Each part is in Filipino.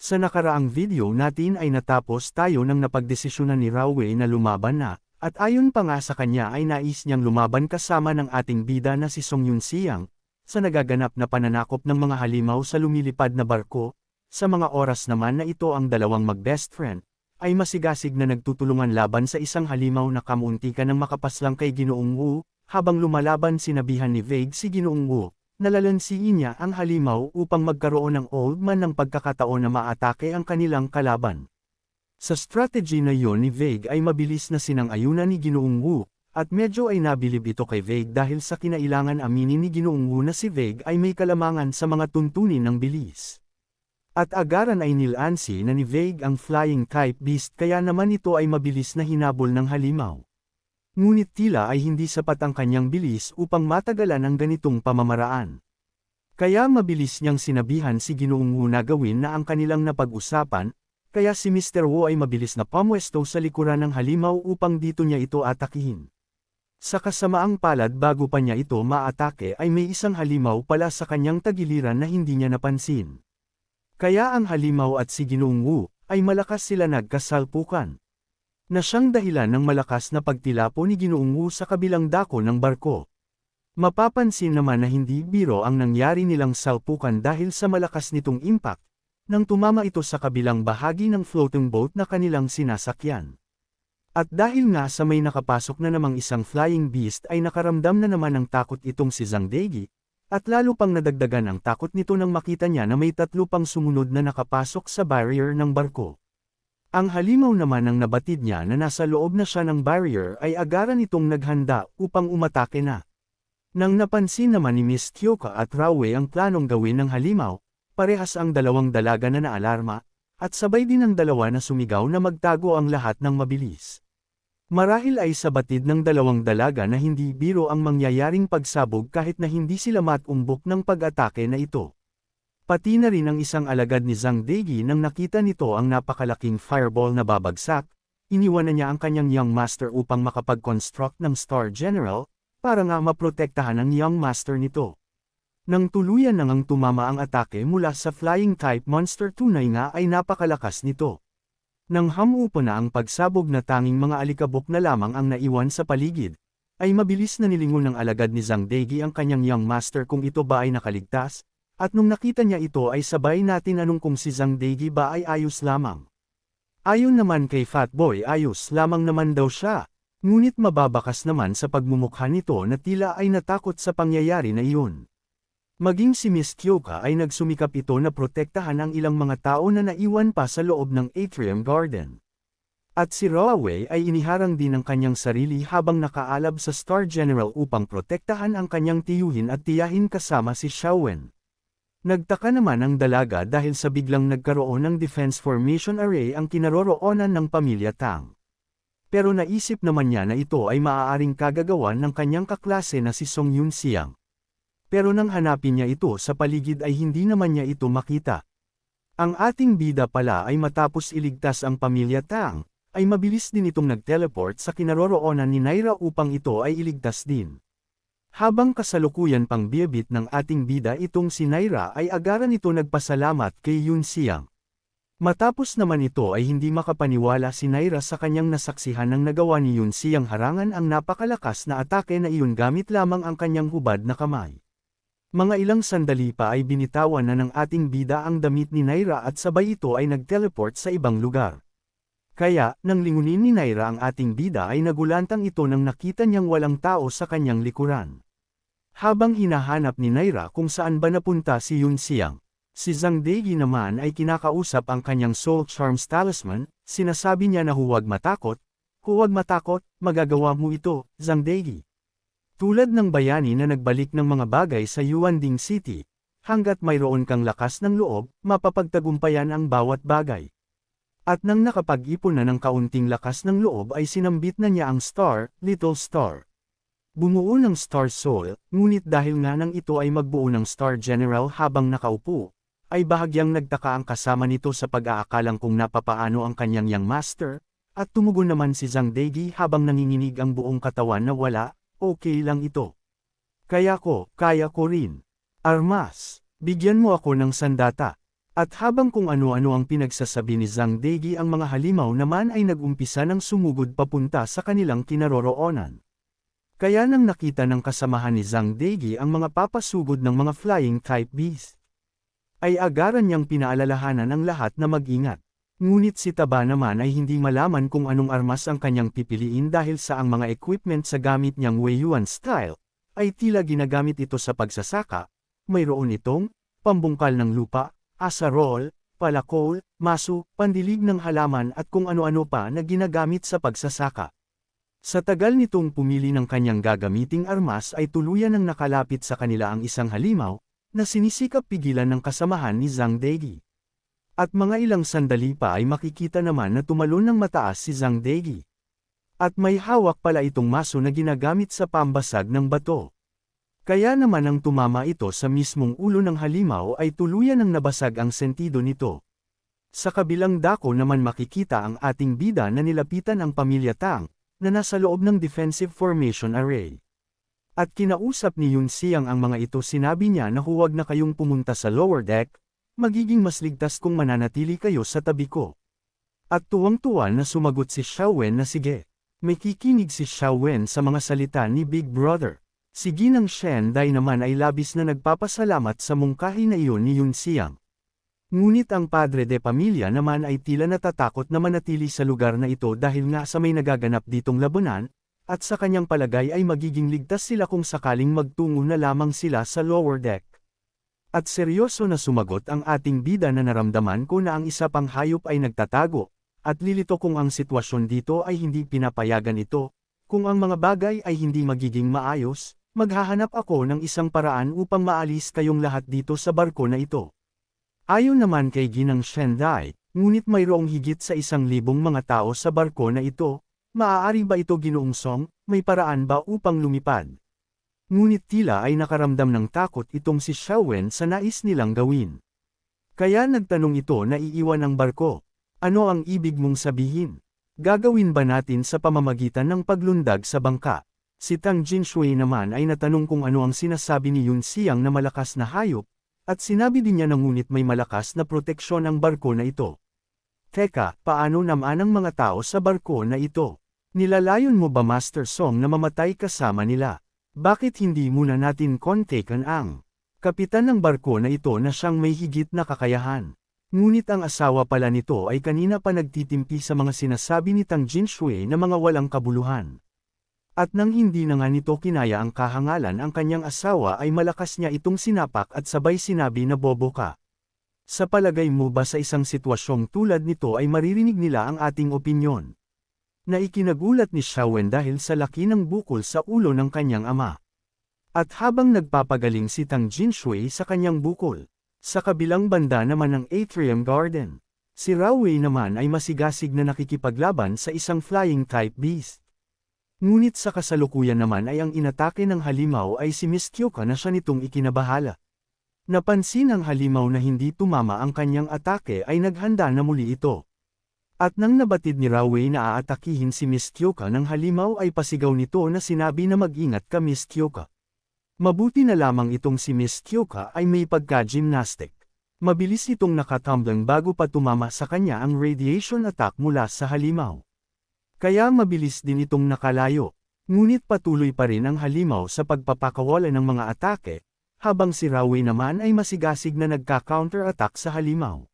Sa nakaraang video natin ay natapos tayo ng napagdesisyonan ni Rawe na lumaban na, at ayon pa nga sa kanya ay nais niyang lumaban kasama ng ating bida na si Song Yun Siang, sa nagaganap na pananakop ng mga halimaw sa lumilipad na barko, sa mga oras naman na ito ang dalawang mag-best friend, ay masigasig na nagtutulungan laban sa isang halimaw na kamuntika ng makapaslang kay Ginoong Wu, habang lumalaban sinabihan ni Vague si Ginoong Wu, nalalansiin niya ang halimaw upang magkaroon ng old man ng pagkakataon na maatake ang kanilang kalaban. Sa strategy na yon ni Vague ay mabilis na sinang-ayunan ni Ginoong Wu, at medyo ay nabilib ito kay Vague dahil sa kinailangan aminin ni Ginoong Wu na si Vague ay may kalamangan sa mga tuntunin ng bilis. At agaran ay nilansi na ni Vague ang flying type beast kaya naman ito ay mabilis na hinabol ng halimaw. Ngunit tila ay hindi sapat ang kanyang bilis upang matagalan ang ganitong pamamaraan. Kaya mabilis niyang sinabihan si Ginoong Wu na gawin na ang kanilang napag-usapan, kaya si Mr. Wu ay mabilis na pamwesto sa likuran ng halimaw upang dito niya ito atakihin. Sa kasamaang palad bago pa niya ito maatake ay may isang halimaw pala sa kanyang tagiliran na hindi niya napansin. Kaya ang halimaw at si Ginoong Wu ay malakas sila nagkasalpukan na siyang dahilan ng malakas na pagtilapo ni Ginoong Wu sa kabilang dako ng barko. Mapapansin naman na hindi biro ang nangyari nilang salpukan dahil sa malakas nitong impact, nang tumama ito sa kabilang bahagi ng floating boat na kanilang sinasakyan. At dahil nga sa may nakapasok na namang isang flying beast ay nakaramdam na naman ng takot itong si Zhang Deigi, at lalo pang nadagdagan ang takot nito nang makita niya na may tatlo pang sumunod na nakapasok sa barrier ng barko. Ang halimaw naman ng nabatid niya na nasa loob na siya ng barrier ay agaran itong naghanda upang umatake na. Nang napansin naman ni Miss Kyoka at Rawe ang planong gawin ng halimaw, parehas ang dalawang dalaga na naalarma, at sabay din ang dalawa na sumigaw na magtago ang lahat ng mabilis. Marahil ay sa batid ng dalawang dalaga na hindi biro ang mangyayaring pagsabog kahit na hindi sila matumbok ng pag-atake na ito. Pati na rin ang isang alagad ni Zhang Deigi nang nakita nito ang napakalaking fireball na babagsak, iniwan na niya ang kanyang Young Master upang makapag-construct ng Star General, para nga maprotektahan ang Young Master nito. Nang tuluyan nang ang tumama ang atake mula sa Flying Type Monster tunay nga ay napakalakas nito. Nang hamupo na ang pagsabog na tanging mga alikabok na lamang ang naiwan sa paligid, ay mabilis na nilingon ng alagad ni Zhang Deigi ang kanyang Young Master kung ito ba ay nakaligtas, at nung nakita niya ito ay sabay natin anong kung si Zhang Deigi ba ay ayos lamang. Ayon naman kay Fatboy ayos lamang naman daw siya, ngunit mababakas naman sa pagmumukha nito na tila ay natakot sa pangyayari na iyon. Maging si Miss Kyoka ay nagsumikap ito na protektahan ang ilang mga tao na naiwan pa sa loob ng atrium garden. At si Roaway ay iniharang din ang kanyang sarili habang nakaalab sa Star General upang protektahan ang kanyang tiyuhin at tiyahin kasama si Xiaowen. Nagtaka naman ang dalaga dahil sa biglang nagkaroon ng defense formation array ang kinaroroonan ng pamilya Tang. Pero naisip naman niya na ito ay maaaring kagagawan ng kanyang kaklase na si Song Yun Siang. Pero nang hanapin niya ito sa paligid ay hindi naman niya ito makita. Ang ating bida pala ay matapos iligtas ang pamilya Tang, ay mabilis din itong nag-teleport sa kinaroroonan ni Naira upang ito ay iligtas din. Habang kasalukuyan pang biyabit ng ating bida itong si Naira ay agaran ito nagpasalamat kay Yun Siang. Matapos naman ito ay hindi makapaniwala si Naira sa kanyang nasaksihan ng nagawa ni Yun Siang harangan ang napakalakas na atake na iyon gamit lamang ang kanyang hubad na kamay. Mga ilang sandali pa ay binitawan na ng ating bida ang damit ni Naira at sabay ito ay nag-teleport sa ibang lugar. Kaya, nang lingunin ni Naira ang ating bida ay nagulantang ito nang nakita niyang walang tao sa kanyang likuran. Habang hinahanap ni Naira kung saan ba napunta si Yun Siang, si Zhang Deigi naman ay kinakausap ang kanyang Soul Charms Talisman, sinasabi niya na huwag matakot, huwag matakot, magagawa mo ito, Zhang Deigi. Tulad ng bayani na nagbalik ng mga bagay sa Yuanding City, hanggat mayroon kang lakas ng loob, mapapagtagumpayan ang bawat bagay. At nang nakapag-ipon na ng kaunting lakas ng loob ay sinambit na niya ang Star, Little Star. Bumuo ng Star Soul, ngunit dahil nga nang ito ay magbuo ng Star General habang nakaupo, ay bahagyang nagtaka ang kasama nito sa pag-aakalang kung napapaano ang kanyang young master, at tumugon naman si Zhang Deigi habang nanginginig ang buong katawan na wala, okay lang ito. Kaya ko, kaya ko rin. Armas, bigyan mo ako ng sandata. At habang kung ano-ano ang pinagsasabi ni Zhang Deigi ang mga halimaw naman ay nagumpisa ng sumugod papunta sa kanilang kinaroroonan. Kaya nang nakita ng kasamahan ni Zhang Deigi ang mga papasugod ng mga flying type beast, ay agaran niyang pinaalalahanan ang lahat na mag-ingat. Ngunit si Taba naman ay hindi malaman kung anong armas ang kanyang pipiliin dahil sa ang mga equipment sa gamit niyang Weiyuan style, ay tila ginagamit ito sa pagsasaka, mayroon itong, pambungkal ng lupa, asarol, palakol, masu, pandilig ng halaman at kung ano-ano pa na ginagamit sa pagsasaka. Sa tagal nitong pumili ng kanyang gagamiting armas ay tuluyan ng nakalapit sa kanila ang isang halimaw, na sinisikap pigilan ng kasamahan ni Zhang Deigi. At mga ilang sandali pa ay makikita naman na tumalon ng mataas si Zhang Deigi. At may hawak pala itong maso na ginagamit sa pambasag ng bato. Kaya naman ang tumama ito sa mismong ulo ng halimaw ay tuluyan ng nabasag ang sentido nito. Sa kabilang dako naman makikita ang ating bida na nilapitan ang pamilya Tang, na nasa loob ng defensive formation array. At kinausap ni Yun Siang ang mga ito sinabi niya na huwag na kayong pumunta sa lower deck, magiging mas ligtas kung mananatili kayo sa tabi ko. At tuwang-tuwa na sumagot si Xiaowen na sige. May kikinig si Xiaowen sa mga salita ni Big Brother. Si Ginang Shen Dai naman ay labis na nagpapasalamat sa mungkahi na iyon ni Yun Siang. Ngunit ang padre de pamilya naman ay tila natatakot na manatili sa lugar na ito dahil nga sa may nagaganap ditong labanan, at sa kanyang palagay ay magiging ligtas sila kung sakaling magtungo na lamang sila sa lower deck. At seryoso na sumagot ang ating bida na naramdaman ko na ang isa pang hayop ay nagtatago, at lilito kung ang sitwasyon dito ay hindi pinapayagan ito, kung ang mga bagay ay hindi magiging maayos, maghahanap ako ng isang paraan upang maalis kayong lahat dito sa barko na ito. Ayon naman kay Ginang Shendai, ngunit mayroong higit sa isang libong mga tao sa barko na ito, maaari ba ito ginoong song, may paraan ba upang lumipad? Ngunit tila ay nakaramdam ng takot itong si Xiaowen sa nais nilang gawin. Kaya nagtanong ito na iiwan ang barko. Ano ang ibig mong sabihin? Gagawin ba natin sa pamamagitan ng paglundag sa bangka? Si Tang Jinshui naman ay natanong kung ano ang sinasabi ni Yun Xiang na malakas na hayop, at sinabi din niya na ngunit may malakas na proteksyon ang barko na ito. Teka, paano naman ang mga tao sa barko na ito? Nilalayon mo ba Master Song na mamatay kasama nila? Bakit hindi muna natin kontekan ang kapitan ng barko na ito na siyang may higit na kakayahan? Ngunit ang asawa pala nito ay kanina pa nagtitimpi sa mga sinasabi ni Tang Jinshui na mga walang kabuluhan. At nang hindi na nga nito kinaya ang kahangalan ang kanyang asawa ay malakas niya itong sinapak at sabay sinabi na bobo ka. Sa palagay mo ba sa isang sitwasyong tulad nito ay maririnig nila ang ating opinyon? na ikinagulat ni Xiaowen dahil sa laki ng bukol sa ulo ng kanyang ama. At habang nagpapagaling si Tang Jinshui sa kanyang bukol, sa kabilang banda naman ng Atrium Garden, si Raowei naman ay masigasig na nakikipaglaban sa isang flying type beast. Ngunit sa kasalukuyan naman ay ang inatake ng halimaw ay si Miss Kyoka na siya nitong ikinabahala. Napansin ng halimaw na hindi tumama ang kanyang atake ay naghanda na muli ito. At nang nabatid ni Rawei na aatakihin si Miss Kyoka ng halimaw ay pasigaw nito na sinabi na mag-ingat ka Miss Kyoka. Mabuti na lamang itong si Miss Kyoka ay may pagka-gymnastic. Mabilis itong nakatumbling bago pa tumama sa kanya ang radiation attack mula sa halimaw. Kaya mabilis din itong nakalayo. Ngunit patuloy pa rin ang halimaw sa pagpapakawala ng mga atake, habang si Rawei naman ay masigasig na nagka-counter-attack sa halimaw.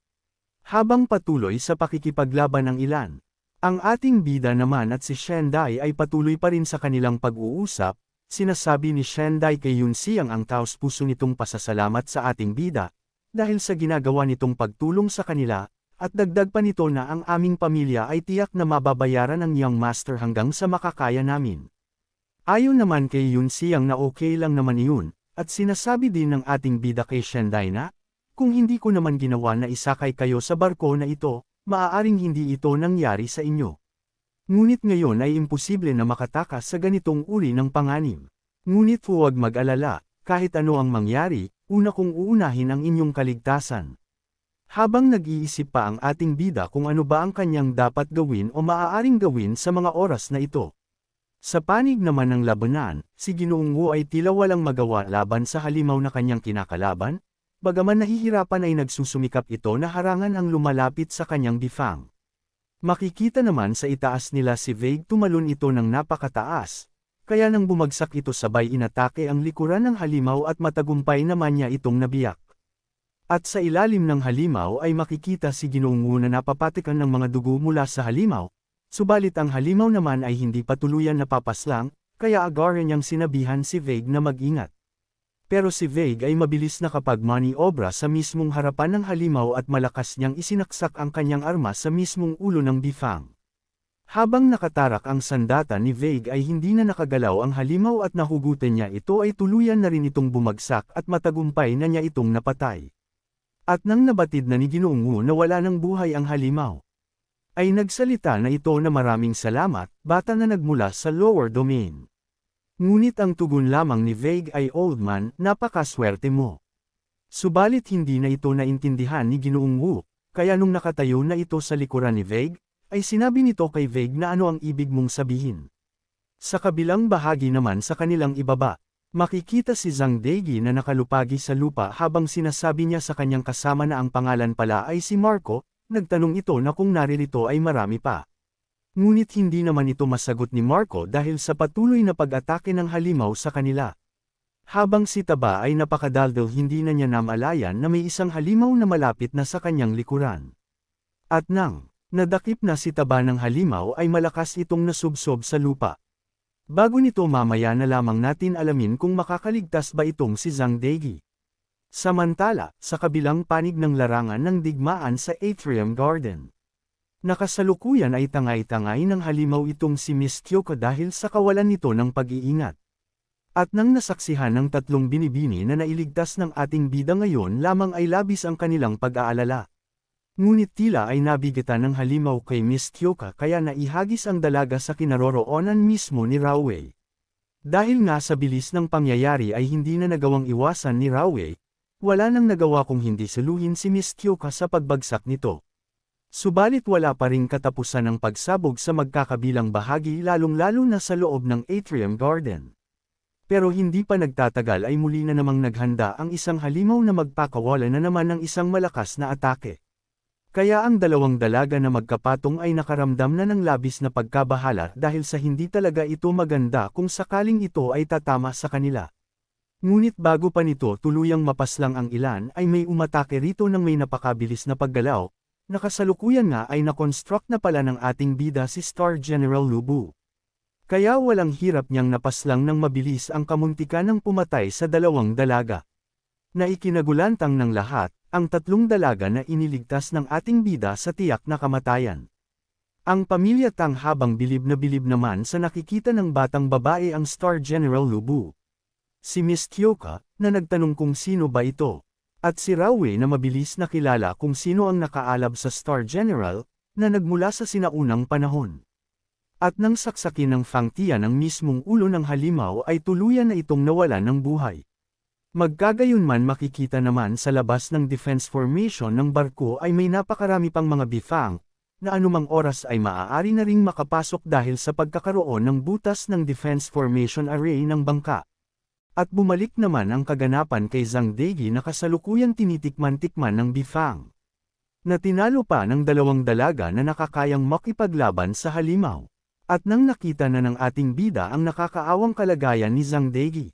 Habang patuloy sa pakikipaglaban ng ilan, ang ating bida naman at si Shendai ay patuloy pa rin sa kanilang pag-uusap, sinasabi ni Shendai kay Yun Siang ang taos puso nitong pasasalamat sa ating bida, dahil sa ginagawa nitong pagtulong sa kanila, at dagdag pa nito na ang aming pamilya ay tiyak na mababayaran ng Young Master hanggang sa makakaya namin. Ayon naman kay Yun Siang na okay lang naman iyon, at sinasabi din ng ating bida kay Shendai na, kung hindi ko naman ginawa na isakay kayo sa barko na ito, maaaring hindi ito nangyari sa inyo. Ngunit ngayon ay imposible na makatakas sa ganitong uri ng panganib. Ngunit huwag mag-alala, kahit ano ang mangyari, una kong uunahin ang inyong kaligtasan. Habang nag-iisip pa ang ating bida kung ano ba ang kanyang dapat gawin o maaaring gawin sa mga oras na ito. Sa panig naman ng labanan, si Ginoong Wu ay tila walang magawa laban sa halimaw na kanyang kinakalaban, bagaman nahihirapan ay nagsusumikap ito na harangan ang lumalapit sa kanyang bifang. Makikita naman sa itaas nila si Vague tumalon ito ng napakataas, kaya nang bumagsak ito sabay inatake ang likuran ng halimaw at matagumpay naman niya itong nabiyak. At sa ilalim ng halimaw ay makikita si Ginoong Wu na napapatikan ng mga dugo mula sa halimaw, subalit ang halimaw naman ay hindi patuluyan napapaslang, kaya agad niyang sinabihan si Vague na mag-ingat. Pero si Vague ay mabilis na kapag maniobra sa mismong harapan ng halimaw at malakas niyang isinaksak ang kanyang arma sa mismong ulo ng bifang. Habang nakatarak ang sandata ni Vague ay hindi na nakagalaw ang halimaw at nahugutan niya ito ay tuluyan na rin itong bumagsak at matagumpay na niya itong napatay. At nang nabatid na ni Ginoong na wala ng buhay ang halimaw, ay nagsalita na ito na maraming salamat, bata na nagmula sa lower domain. Ngunit ang tugon lamang ni Vague ay old man, napakaswerte mo. Subalit hindi na ito naintindihan ni Ginoong Wu, kaya nung nakatayo na ito sa likuran ni Vague, ay sinabi nito kay Vague na ano ang ibig mong sabihin. Sa kabilang bahagi naman sa kanilang ibaba, Makikita si Zhang Deigi na nakalupagi sa lupa habang sinasabi niya sa kanyang kasama na ang pangalan pala ay si Marco, nagtanong ito na kung naririto ay marami pa. Ngunit hindi naman ito masagot ni Marco dahil sa patuloy na pag-atake ng halimaw sa kanila. Habang si Taba ay napakadaldal hindi na niya namalayan na may isang halimaw na malapit na sa kanyang likuran. At nang, nadakip na si Taba ng halimaw ay malakas itong nasubsob sa lupa. Bago nito mamaya na lamang natin alamin kung makakaligtas ba itong si Zhang Deigi. Samantala, sa kabilang panig ng larangan ng digmaan sa Atrium Garden. Nakasalukuyan ay tangay-tangay ng halimaw itong si Miss Kyoko dahil sa kawalan nito ng pag-iingat. At nang nasaksihan ng tatlong binibini na nailigtas ng ating bida ngayon lamang ay labis ang kanilang pag-aalala. Ngunit tila ay nabigatan ng halimaw kay Miss Kyoka kaya naihagis ang dalaga sa kinaroroonan mismo ni Raowei. Dahil nga sa bilis ng pangyayari ay hindi na nagawang iwasan ni Raowei, wala nang nagawa kung hindi saluhin si Miss Kyoka sa pagbagsak nito. Subalit wala pa ring katapusan ng pagsabog sa magkakabilang bahagi lalong-lalo na sa loob ng Atrium Garden. Pero hindi pa nagtatagal ay muli na namang naghanda ang isang halimaw na magpakawala na naman ng isang malakas na atake. Kaya ang dalawang dalaga na magkapatong ay nakaramdam na ng labis na pagkabahala dahil sa hindi talaga ito maganda kung sakaling ito ay tatama sa kanila. Ngunit bago pa nito tuluyang mapaslang ang ilan ay may umatake rito ng may napakabilis na paggalaw, nakasalukuyan nga ay nakonstruct na pala ng ating bida si Star General Lubu. Kaya walang hirap niyang napaslang ng mabilis ang kamuntikan ng pumatay sa dalawang dalaga. Na ikinagulantang ng lahat, ang tatlong dalaga na iniligtas ng ating bida sa tiyak na kamatayan. Ang pamilya Tang habang bilib na bilib naman sa nakikita ng batang babae ang Star General Lubu. Si Miss Kyoka, na nagtanong kung sino ba ito. At si Rawe na mabilis na kilala kung sino ang nakaalab sa Star General, na nagmula sa sinaunang panahon. At nang saksakin ng Fangtia ng mismong ulo ng halimaw ay tuluyan na itong nawalan ng buhay. Magkagayon man makikita naman sa labas ng defense formation ng barko ay may napakarami pang mga bifang, na anumang oras ay maaari na ring makapasok dahil sa pagkakaroon ng butas ng defense formation array ng bangka. At bumalik naman ang kaganapan kay Zhang Deigi na kasalukuyang tinitikman-tikman ng bifang. Na tinalo pa ng dalawang dalaga na nakakayang makipaglaban sa halimaw. At nang nakita na ng ating bida ang nakakaawang kalagayan ni Zhang Deigi.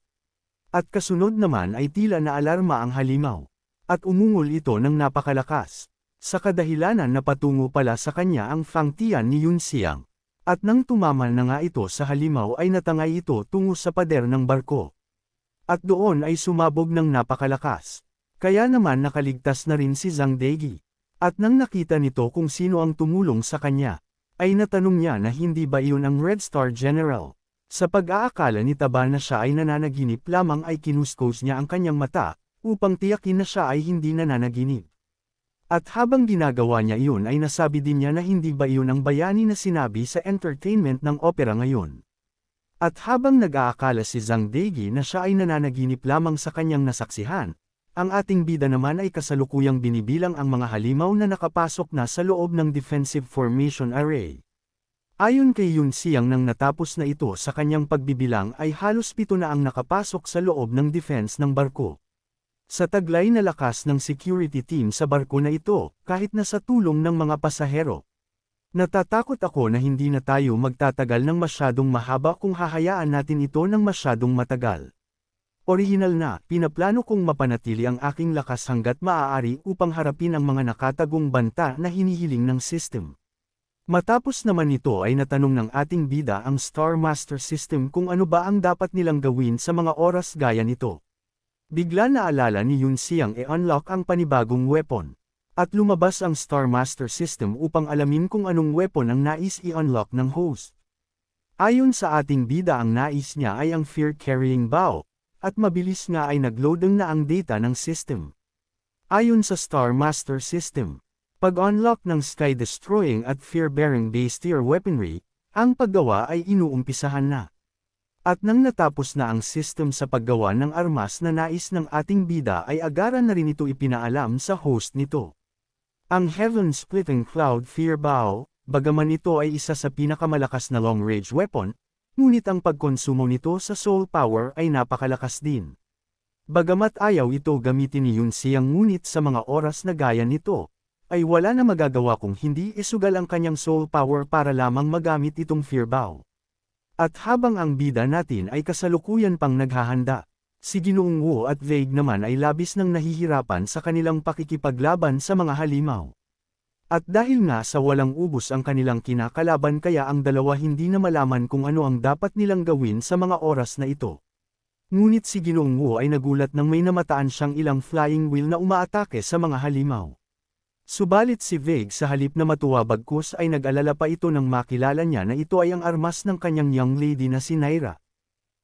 At kasunod naman ay tila na alarma ang halimaw. At umungol ito ng napakalakas. Sa kadahilanan na patungo pala sa kanya ang fangtian ni Yun Xiang. At nang tumamal na nga ito sa halimaw ay natangay ito tungo sa pader ng barko. At doon ay sumabog ng napakalakas. Kaya naman nakaligtas na rin si Zhang Deigi. At nang nakita nito kung sino ang tumulong sa kanya, ay natanong niya na hindi ba iyon ang Red Star General. Sa pag-aakala ni Taba na siya ay nananaginip lamang ay kinuskos niya ang kanyang mata, upang tiyakin na siya ay hindi nananaginip. At habang ginagawa niya iyon ay nasabi din niya na hindi ba iyon ang bayani na sinabi sa entertainment ng opera ngayon. At habang nag-aakala si Zhang Deigi na siya ay nananaginip lamang sa kanyang nasaksihan, ang ating bida naman ay kasalukuyang binibilang ang mga halimaw na nakapasok na sa loob ng defensive formation array. Ayon kay Yun Siyang nang natapos na ito sa kanyang pagbibilang ay halos pito na ang nakapasok sa loob ng defense ng barko. Sa taglay na lakas ng security team sa barko na ito, kahit na sa tulong ng mga pasahero. Natatakot ako na hindi na tayo magtatagal ng masyadong mahaba kung hahayaan natin ito ng masyadong matagal. Original na, pinaplano kong mapanatili ang aking lakas hanggat maaari upang harapin ang mga nakatagong banta na hinihiling ng system. Matapos naman ito ay natanong ng ating bida ang Star Master System kung ano ba ang dapat nilang gawin sa mga oras gaya nito. Bigla naalala ni Yun Siang e-unlock ang panibagong weapon. At lumabas ang Star Master System upang alamin kung anong weapon ang nais i-unlock ng host. Ayon sa ating bida ang nais niya ay ang Fear Carrying Bow, at mabilis nga ay nagloading na ang data ng system. Ayon sa Star Master System, pag-unlock ng Sky Destroying at Fear Bearing Base Tier Weaponry, ang paggawa ay inuumpisahan na. At nang natapos na ang system sa paggawa ng armas na nais ng ating bida ay agaran na rin ito ipinaalam sa host nito. Ang Heaven Splitting Cloud Fear Bow, bagaman ito ay isa sa pinakamalakas na long-range weapon, ngunit ang pagkonsumo nito sa soul power ay napakalakas din. Bagamat ayaw ito gamitin ni Yun Siyang ngunit sa mga oras na gaya nito, ay wala na magagawa kung hindi isugal ang kanyang soul power para lamang magamit itong Fear Bow. At habang ang bida natin ay kasalukuyan pang naghahanda, Si Ginoong Wu at Vague naman ay labis nang nahihirapan sa kanilang pakikipaglaban sa mga halimaw. At dahil nga sa walang ubos ang kanilang kinakalaban kaya ang dalawa hindi na malaman kung ano ang dapat nilang gawin sa mga oras na ito. Ngunit si Ginoong Wu ay nagulat nang may namataan siyang ilang flying wheel na umaatake sa mga halimaw. Subalit si Vague sa halip na matuwa bagkus ay nag-alala pa ito nang makilala niya na ito ay ang armas ng kanyang young lady na si Naira.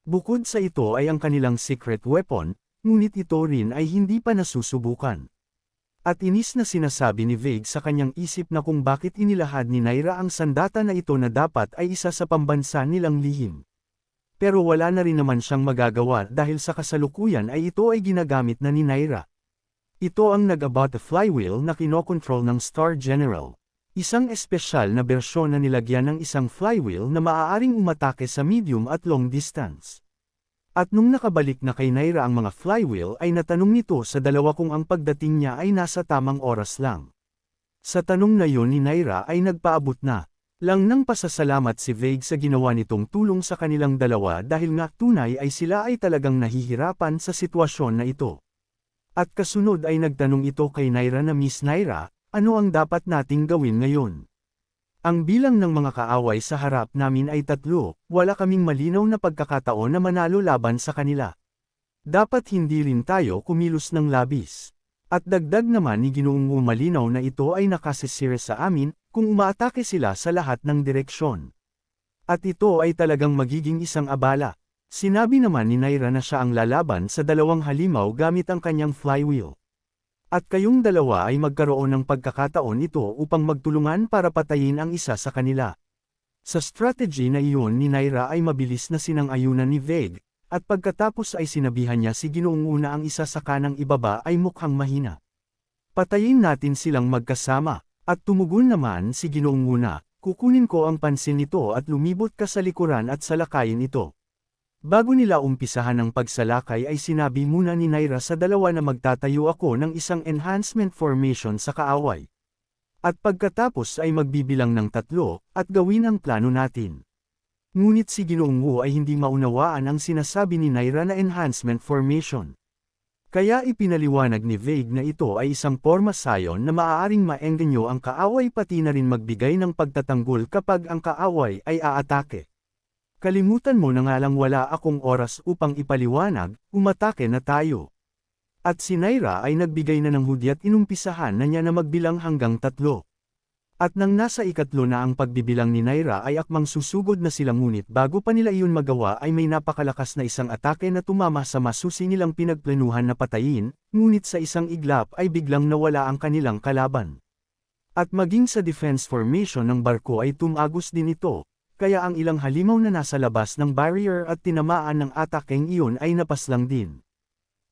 Bukod sa ito ay ang kanilang secret weapon, ngunit ito rin ay hindi pa nasusubukan. At inis na sinasabi ni Vague sa kanyang isip na kung bakit inilahad ni Naira ang sandata na ito na dapat ay isa sa pambansa nilang lihim. Pero wala na rin naman siyang magagawa dahil sa kasalukuyan ay ito ay ginagamit na ni Naira. Ito ang nag-about the flywheel na kinokontrol ng Star General. Isang espesyal na bersyon na nilagyan ng isang flywheel na maaaring umatake sa medium at long distance. At nung nakabalik na kay Naira ang mga flywheel ay natanong nito sa dalawa kung ang pagdating niya ay nasa tamang oras lang. Sa tanong na yon ni Naira ay nagpaabot na, lang ng pasasalamat si Vague sa ginawa nitong tulong sa kanilang dalawa dahil nga tunay ay sila ay talagang nahihirapan sa sitwasyon na ito. At kasunod ay nagtanong ito kay Naira na Miss Naira, ano ang dapat nating gawin ngayon? Ang bilang ng mga kaaway sa harap namin ay tatlo, wala kaming malinaw na pagkakataon na manalo laban sa kanila. Dapat hindi rin tayo kumilos ng labis. At dagdag naman ni Ginoong malinaw na ito ay nakasisira sa amin, kung umaatake sila sa lahat ng direksyon. At ito ay talagang magiging isang abala. Sinabi naman ni Naira na siya ang lalaban sa dalawang halimaw gamit ang kanyang flywheel. At kayong dalawa ay magkaroon ng pagkakataon ito upang magtulungan para patayin ang isa sa kanila. Sa strategy na iyon ni Naira ay mabilis na sinang-ayunan ni Vague, at pagkatapos ay sinabihan niya si Ginoong Una ang isa sa kanang ibaba ay mukhang mahina. Patayin natin silang magkasama, at tumugon naman si Ginoong Una, kukunin ko ang pansin nito at lumibot ka sa likuran at salakayin ito. Bago nila umpisahan ang pagsalakay ay sinabi muna ni Naira sa dalawa na magtatayo ako ng isang enhancement formation sa kaaway. At pagkatapos ay magbibilang ng tatlo, at gawin ang plano natin. Ngunit si Ginoong Wu ay hindi maunawaan ang sinasabi ni Naira na enhancement formation. Kaya ipinaliwanag ni Vague na ito ay isang forma sayon na maaaring maengganyo ang kaaway pati na rin magbigay ng pagtatanggol kapag ang kaaway ay aatake. Kalimutan mo na nga lang wala akong oras upang ipaliwanag, umatake na tayo. At si Naira ay nagbigay na ng hudyat inumpisahan na niya na magbilang hanggang tatlo. At nang nasa ikatlo na ang pagbibilang ni Naira ay akmang susugod na sila ngunit bago pa nila iyon magawa ay may napakalakas na isang atake na tumama sa masusi nilang pinagplanuhan na patayin, ngunit sa isang iglap ay biglang nawala ang kanilang kalaban. At maging sa defense formation ng barko ay tumagos din ito, kaya ang ilang halimaw na nasa labas ng barrier at tinamaan ng atakeng iyon ay napaslang din.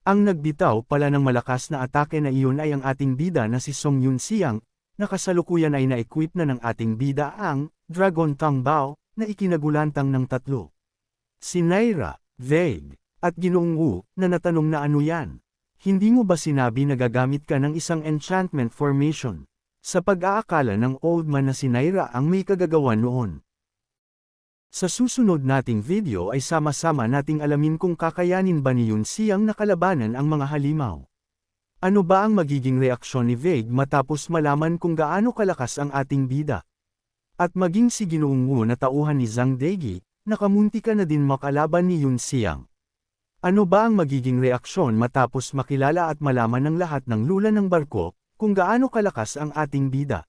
Ang nagbitaw pala ng malakas na atake na iyon ay ang ating bida na si Song Yun Siang, na kasalukuyan ay na-equip na ng ating bida ang Dragon Tongue Bao, na ikinagulantang ng tatlo. Si Naira, Vague, at Ginoong Wu, na natanong na ano yan. Hindi mo ba sinabi na gagamit ka ng isang enchantment formation? Sa pag-aakala ng old man na si Naira ang may kagagawan noon. Sa susunod nating video ay sama-sama nating alamin kung kakayanin ba ni Yun Siyang nakalabanan ang mga halimaw. Ano ba ang magiging reaksyon ni Vague matapos malaman kung gaano kalakas ang ating bida? At maging si Ginoong Wu na tauhan ni Zhang Deigi, nakamunti ka na din makalaban ni Yun Siyang. Ano ba ang magiging reaksyon matapos makilala at malaman ng lahat ng lula ng barko, kung gaano kalakas ang ating bida?